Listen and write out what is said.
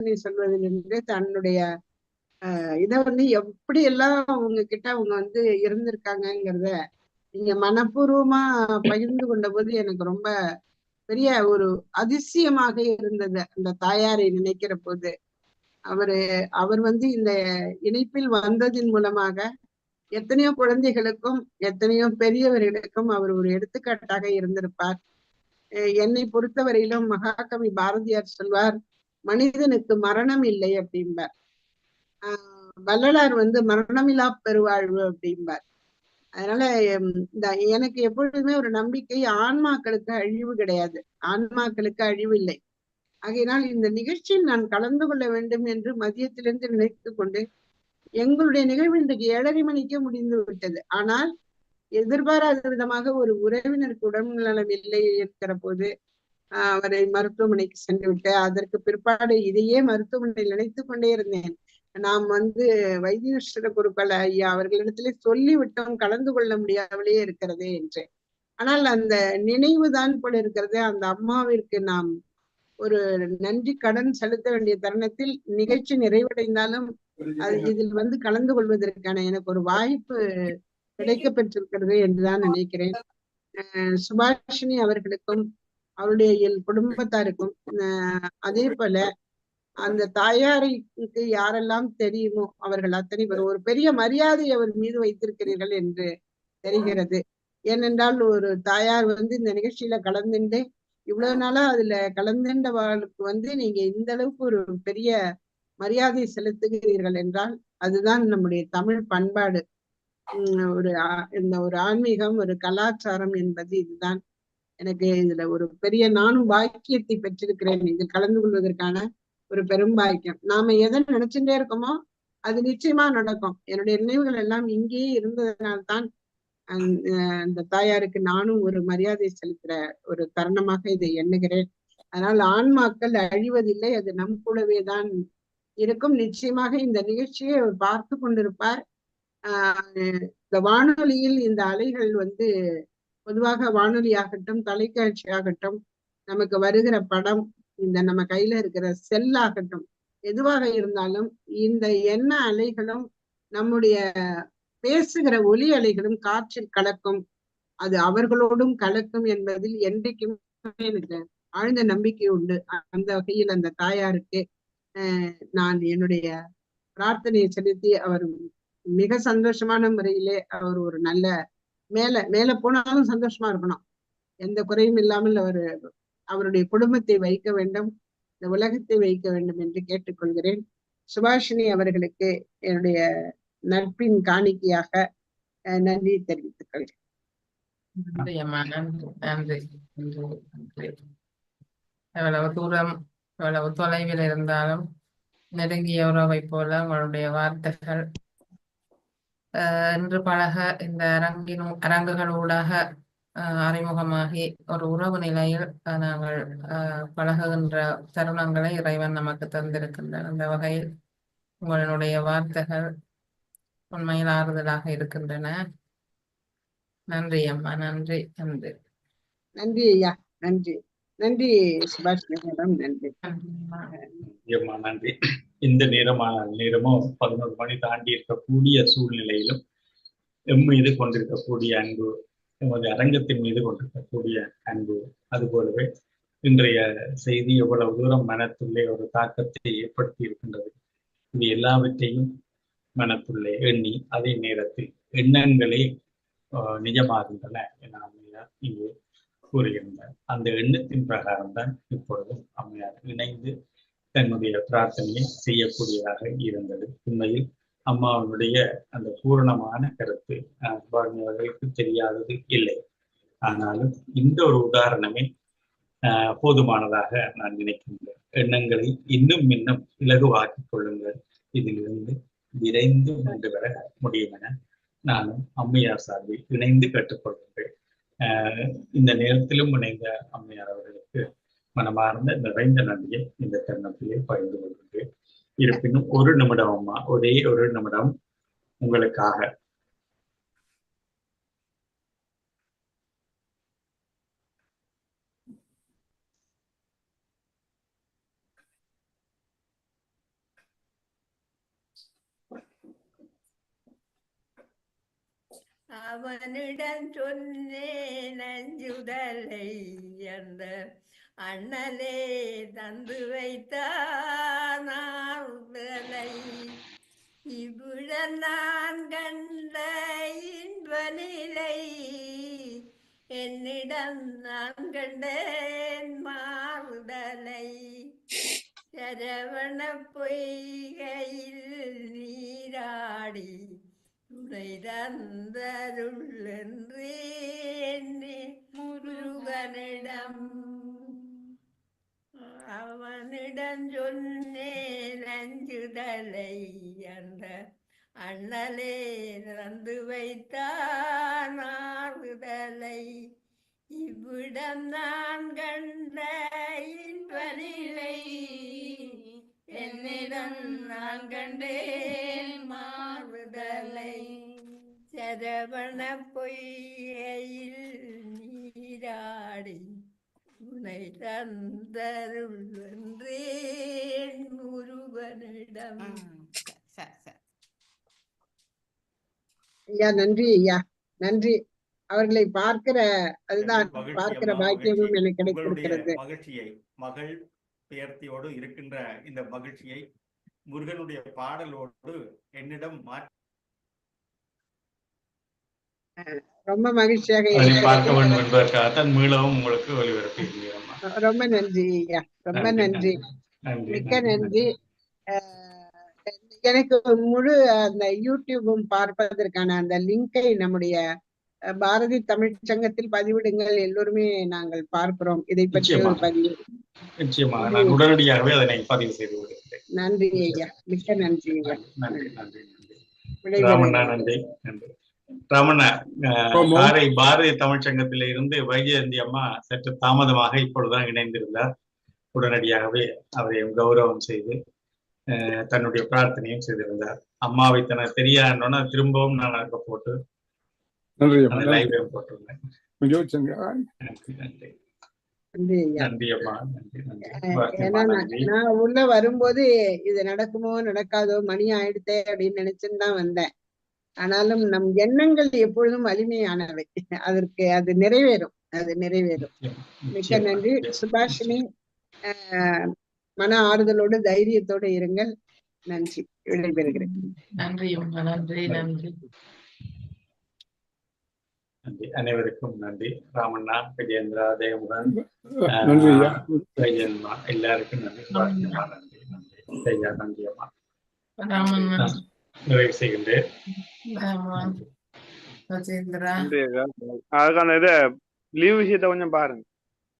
நீ சொல்வதிலிருந்து தன்னுடைய இதை வந்து எப்படி எல்லாம் அவங்க கிட்ட அவங்க வந்து இருந்திருக்காங்கங்கிறத நீங்க மனப்பூர்வமா பகிர்ந்து கொண்ட போது எனக்கு ரொம்ப பெரிய ஒரு அதிசயமாக இருந்தது. அந்த தாயாரை நினைக்கிற போது. அவரு அவர் வந்து இந்த இணைப்பில் வந்ததின் மூலமாக எத்தனையோ குழந்தைகளுக்கும் எத்தனையோ பெரியவர்களுக்கும் அவர் ஒரு எடுத்துக்காட்டாக இருந்திருப்பார். என்னை பொறுத்தவரையிலும் மகாகவி பாரதியார் சொல்வார் மனிதனுக்கு மரணம் இல்லை அப்படிம்பார். ஆஹ் வள்ளலார் வந்து மரணமில்லா பெருவாழ்வு அப்படிம்பார். அதனால இந்த எனக்கு எப்பொழுதுமே ஒரு நம்பிக்கை ஆன்மாக்களுக்கு அழிவு கிடையாது. ஆன்மாக்களுக்கு அழிவு இல்லை. ஆகையினால் இந்த நிகழ்ச்சியில் நான் கலந்து கொள்ள வேண்டும் என்று மதியத்திலிருந்து நினைத்து கொண்டு எங்களுடைய நிகழ்வு இன்றைக்கு ஏழரை மணிக்கே முடிந்து விட்டது. ஆனால் எதிர்பாராத விதமாக ஒரு உறவினருக்கு உடல்நலம் இல்லை இருக்கிற போது அவரை மருத்துவமனைக்கு சென்று விட்டேன் அதற்கு பிற்பாடு இதையே மருத்துவமனையில் நினைத்து கொண்டே இருந்தேன். நாம் வந்து வைத்தீஸ்வர குருக்கள் ஐயா அவர்களிடத்திலே சொல்லிவிட்டோம் கலந்து கொள்ள முடியாமலே இருக்கிறதே என்று ஆனால் அந்த நினைவுதான் போல இருக்கிறது. அந்த அம்மாவிற்கு நாம் ஒரு நன்றி கடன் செலுத்த வேண்டிய தருணத்தில் நிகழ்ச்சி நிறைவடைந்தாலும் அது இதில் வந்து கலந்து கொள்வதற்கான எனக்கு ஒரு வாய்ப்பு கிடைக்க பெற்றிருக்கிறது என்றுதான் நினைக்கிறேன். அஹ் சுபாஷினி அவர்களுக்கும் அவருடைய எல் குடும்பத்தாருக்கும் அதே போல அந்த தாயாருக்கு யாரெல்லாம் தெரியுமோ அவர்கள் அத்தனை பேர் ஒரு பெரிய மரியாதை அவர் மீது வைத்திருக்கிறீர்கள் என்று தெரிகிறது. ஏனென்றால் ஒரு தாயார் வந்து இந்த நிகழ்ச்சியில கலந்துண்டு இவ்வளவு நாளா அதுல கலந்துண்டவர்களுக்கு வந்து நீங்க இந்த அளவுக்கு ஒரு பெரிய மரியாதை செலுத்துகிறீர்கள் என்றால் அதுதான் நம்முடைய தமிழ் பண்பாடு. ஒரு இந்த ஒரு ஆன்மீகம் ஒரு கலாச்சாரம் என்பது இதுதான். எனக்கு இதுல ஒரு பெரிய நானும் பாக்கியத்தை பெற்றிருக்கிறேன். இதில் கலந்து கொள்வதற்கான ஒரு பெரும் பாக்கியம். நாம எதை நினைச்சுட்டே இருக்கோமோ அது நிச்சயமா நடக்கும். என்னுடைய நினைவுகள் எல்லாம் இங்கேயே இருந்ததனால்தான் அந்த அந்த தாயாருக்கு நானும் ஒரு மரியாதை செலுத்துற ஒரு தருணமாக இதை எண்ணுகிறேன். அதனால் ஆன்மாக்கள் அழிவதில்லை அது நம் கூடவே தான் இருக்கும். நிச்சயமாக இந்த நிகழ்ச்சியை அவர் பார்த்து கொண்டிருப்பார். ஆஹ் இந்த வானொலியில் இந்த அலைகள் வந்து பொதுவாக வானொலி ஆகட்டும் தொலைக்காட்சி ஆகட்டும் நமக்கு வருகிற படம் இந்த நம்ம கையில இருக்கிற செல் ஆகட்டும் எதுவாக இருந்தாலும் இந்த எண்ண அலைகளும் நம்முடைய பேசுகிற ஒலி அலைகளும் காற்றில் கலக்கும் அது அவர்களோடும் கலக்கும் என்பதில் என்றைக்கும் எனக்கு ஆழ்ந்த நம்பிக்கை உண்டு. அந்த வகையில் அந்த தாயாருக்கு நான் என்னுடைய பிரார்த்தனையை செலுத்தி அவர் மிக சந்தோஷமான முறையிலே அவர் ஒரு நல்ல மேல மேல போனாலும் சந்தோஷமா இருக்கணும். எந்த குறையும் இல்லாமல் அவர் அவருடைய குடும்பத்தை வைக்க வேண்டும். இந்த உலகத்தை வைக்க வேண்டும் என்று கேட்டுக்கொள்கிறேன். சுபாஷினி அவர்களுக்கு என்னுடைய நட்பின் காணிக்கையாக அஹ், நன்றி தெரிவித்துக் கொள்கிறேன். எவ்வளவு தூரம் எவ்வளவு தொலைவில் இருந்தாலும் நெருங்கிய உறவை போல உங்களுடைய வார்த்தைகள் இன்று பழக இந்த அரங்கின் அரங்குகள் ஊடாக ஆஹ் அறிமுகமாகி ஒரு உறவு நிலையில் நாங்கள் பழகுகின்ற தருணங்களை இறைவன் நமக்கு தந்திருக்கின்றார் அந்த வகையில் உங்களுடைய வார்த்தைகள் உண்மையில் ஆறுதலாக இருக்கின்றன. நன்றி அம்மா நன்றி நன்றி. நன்றி ஐயா நன்றி. நன்றி சுபாஷினி மேடம் நன்றி. நன்றி. இந்த நேரமான நேரமும் பதினோரு மணி தாண்டி இருக்கக்கூடிய சூழ்நிலையிலும் எம் மீது கொண்டிருக்கக்கூடிய அன்பு எமது அரங்கத்தின் மீது கொண்டிருக்கக்கூடிய அன்பு அதுபோலவே இன்றைய செய்தி எவ்வளவு தூரம் மனத்துள்ளே ஒரு தாக்கத்தை ஏற்படுத்தி இருக்கின்றது. இது எல்லாவற்றையும் மனத்துள்ளே எண்ணி அதே நேரத்தில் எண்ணங்களே ஆஹ், நிஜமாகின்றன என அம்மையார் இங்கே கூறியிருந்தார். அந்த எண்ணத்தின் பிரகாரம் தான் இப்பொழுதும் அம்மையார் இணைந்து தன்னுடைய பிரார்த்தனையை செய்யக்கூடியதாக இருந்தது. உண்மையில் அம்மாவனுடைய அந்த பூரணமான கருத்து அவர்களுக்கு தெரியாதது இல்லை. ஆனாலும் இந்த ஒரு உதாரணமே போதுமானதாக நான் நினைக்கின்றேன். எண்ணங்களை இன்னும் இன்னும் இலகுவாக்கிக் கொள்ளுங்கள். இதிலிருந்து விரைந்து கொண்டு வர முடியும் என நானும் அம்மையார் சார்பில் இணைந்து கேட்டுக்கொள்கின்றேன். ஆஹ், இந்த நேரத்திலும் இணைந்த அம்மையார் அவர்களுக்கு மனமார்ந்த நிறைந்த நன்றியை இந்த தருணத்திலே பகிர்ந்து கொள்கின்றேன். இருப்பினும் ஒரு நிமிடமா ஒரே ஒரு நிமிடம் உங்களுக்காக. அவனிடம் சொன்னேன் நஞ்சுதலை அந்த அண்ணலே தந்து வைத்தானை இவ்விழ நான் கண்ட இன்ப நிலை என்னிடம் நான் கண்டேன் மாறுதலை சரவண பொய்கையில் நீராடி துணை தந்தருள் என்றே அஞ்சுதலை அந்த அண்ணலே தந்து வைத்தான் ஆறுதலை இவ்விடம் நான் கண்ட இன்பநிலை என்னிடம் நான் கண்டேன் மாறுதலை. சரவண பொய்யில் நீராடி உனை தந்தருள் வென்றேன். சரி ஐயா நன்றி ஐயா. நன்றி. அவர்களை பார்க்கிற அதுதான் பார்க்கிற பாக்கியமும். எனக்கு கிடைத்திருக்கிறது. மகிழ்ச்சியை மகள் பெயர்த்தியோடு இருக்கின்ற இந்த மகிழ்ச்சியை முருகனுடைய பாடலோடு என்னிடம் மாற்றி ரொம்ப மகிழ்ச்சியாக பார்க்க வேண்டும் என்பதற்காகத்தான் மீளவும் உங்களுக்கு ஒளிபரப்பி ரொம்ப நன்றி ஐயா. ரொம்ப நன்றி மிக்க நன்றி. எனக்கு முழு அந்த யூடியூபும் பார்ப்பதற்கான அந்த லிங்கை நம்முடைய பாரதி தமிழ் சங்கத்தில் பதிவிடுங்கள். எல்லோருமே நாங்கள் பார்க்கிறோம். இதை பற்றி ஒரு. பதிவு. நிச்சயமாக. நான் உடனடியாகவே அதனை பதிவு செய்து விடுகிறேன் நன்றி ஐயா. மிக்க நன்றி ஐயா. நன்றி. ராமண்ணா. காரை பாரதி தமிழ் சங்கத்தில இருந்து வைஜெயந்தி அம்மா சற்று தாமதமாக இப்பொழுதுதான் இணைந்திருந்தார். உடனடியாகவே அவரை கௌரவம் செய்து தன்னுடைய பிரார்த்தனையும் செய்திருந்தார். அம்மாவை தன தெரியாதுன்னா திரும்பவும் நான் அங்க போட்டு நன்றி அந்த அம்மா லைவையும் போட்டிருந்தேன் நான் உள்ள வரும்போது இது நடக்குமோ நடக்காதோ மணி ஆயிடுத்தே அப்படின்னு நினைச்சுன்னு தான் வந்தேன். ஆனாலும் நம் எண்ணங்கள் எப்பொழுதும் வலிமையானவை. அதற்கு அது நிறைவேறும். அது நிறைவேறும். மிக்க நன்றி. சுபாஷினி அஹ், மன ஆறுதலோடு தைரியத்தோடு இருங்கள். நன்றி. விடைபெறுகிறேன். நன்றி நன்றி நன்றி. நன்றி. அனைவருக்கும் நன்றி. ராமண்ணா விஜயேந்திரா தேவமுகன் விஜயன்மா எல்லாருக்கும் நன்றி. பாக்கியம்மா, நன்றி. நன்றி. ஐயா நன்றி அம்மா. ராமன் நிறைவு செய்கின்றேன். அதுக்கான இதை லீவ் விஷயத்த கொஞ்சம் பாருங்க.